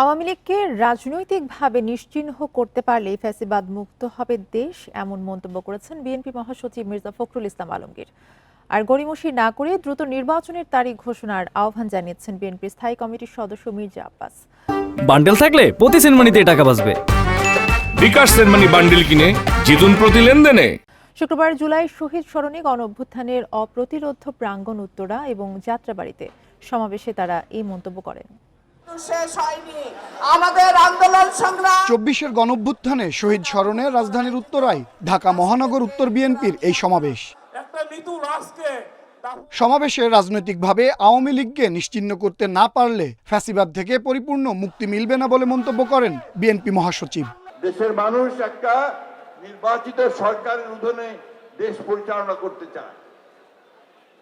আওয়ামী লীগকে রাজনৈতিকভাবে নিশ্চিহ্ন করতে পারলেই ফ্যাসিবাদ মুক্ত হবে দেশ এমন মন্তব্য করেছেন বিএনপি মহাসচিব মির্জা ফখরুল ইসলাম আলমগীর। আর গড়িমসি না করে দ্রুত নির্বাচনের তারিখ ঘোষণার আহ্বান জানিয়েছেন বিএনপির স্থায়ী কমিটির সদস্য মির্জা আব্বাস। বান্ডেল থাকলে প্রতি সেনমানিতে টাকা বাঁচবে। বিকাশ সেনমানি বান্ডিল কিনে জিতুন প্রতি লেনদেনে। শুক্রবার জুলাই শহীদ স্মরণে গণ অভ্যুত্থানের অপ্রতিরোধ প্রাঙ্গণ উত্তরা এবং যাত্রাবাড়িতে সমাবেশে তারা এই মন্তব্য করেন। শেষ হয়নি। আমাদের আন্দোলন সংগ্রাম। চব্বিশের গণঅভ্যুত্থানে শহীদ স্মরণে রাজধানীর উত্তরায় ঢাকা মহানগর উত্তর বিএনপির এই সমাবেশ। সমাবেশে রাজনৈতিকভাবে আওয়ামী লীগকে নিশ্চিহ্ন করতে না পারলে ফ্যাসিবাদ থেকে পরিপূর্ণ মুক্তি মিলবে না বলে মন্তব্য করেন বিএনপি মহাসচিব। দেশের মানুষ একটা নির্বাচিত সরকারের অধীনে দেশ পরিচালনা করতে চায়।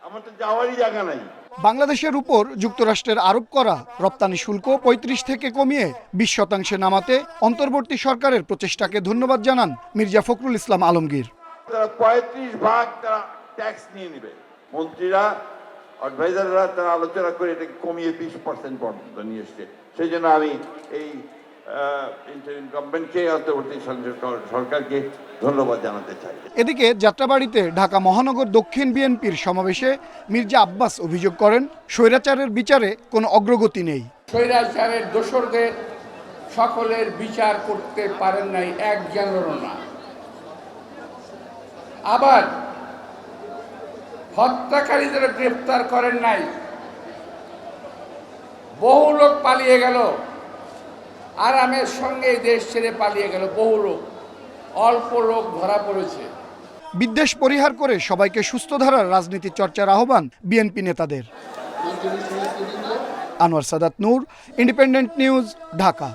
আমার তো যাওয়ারই জায়গা নাই। বাংলাদেশের উপর যুক্তরাষ্ট্রের আরোপ করা রপ্তানি শুল্ক পঁয়ত্রিশ থেকে কমিয়ে বিশ শতাংশে নামাতে অন্তর্বর্তী সরকারের প্রচেষ্টাকে ধন্যবাদ জানান মির্জা ফখরুল ইসলাম আলমগীর। তারা পঁয়ত্রিশ ভাগ তারা ট্যাক্স নিয়ে নেবে। মন্ত্রীরা অ্যাডভাইজাররা তারা আলোচনা করে এটাকে কমিয়ে বিশ পার্সেন্ট পর্যন্ত নিয়ে এসছে। সেই জন্য আমি এই ইন্টারিম গভর্নমেন্টকে অন্তর্বর্তী সরকারকে ধন্যবাদ জানাতে চাই। এদিকে যাত্রাবাড়িতে ঢাকা মহানগর দক্ষিণ বিএনপির সমাবেশে মির্জা আব্বাস অভিযোগ করেন স্বৈরাচারের বিচারে কোনো অগ্রগতি নেই। স্বৈরাচারের দোসরদের সকলের বিচার করতে পারেন নাই একজনেরও না। আবার হত্যাকারীদের গ্রেপ্তার করেন নাই। বহু লোক পালিয়ে গেল। আরামের সঙ্গে দেশ ছেড়ে পালিয়ে গেল। বহু লোক অল্প লোক ধরা পড়েছে। বিদ্বেষ পরিহার করে সবাইকে সুস্থ ধারার রাজনীতি চর্চার আহ্বান বিএনপি নেতাদের। Anwar Sadat Noor, Independent news, Dhaka.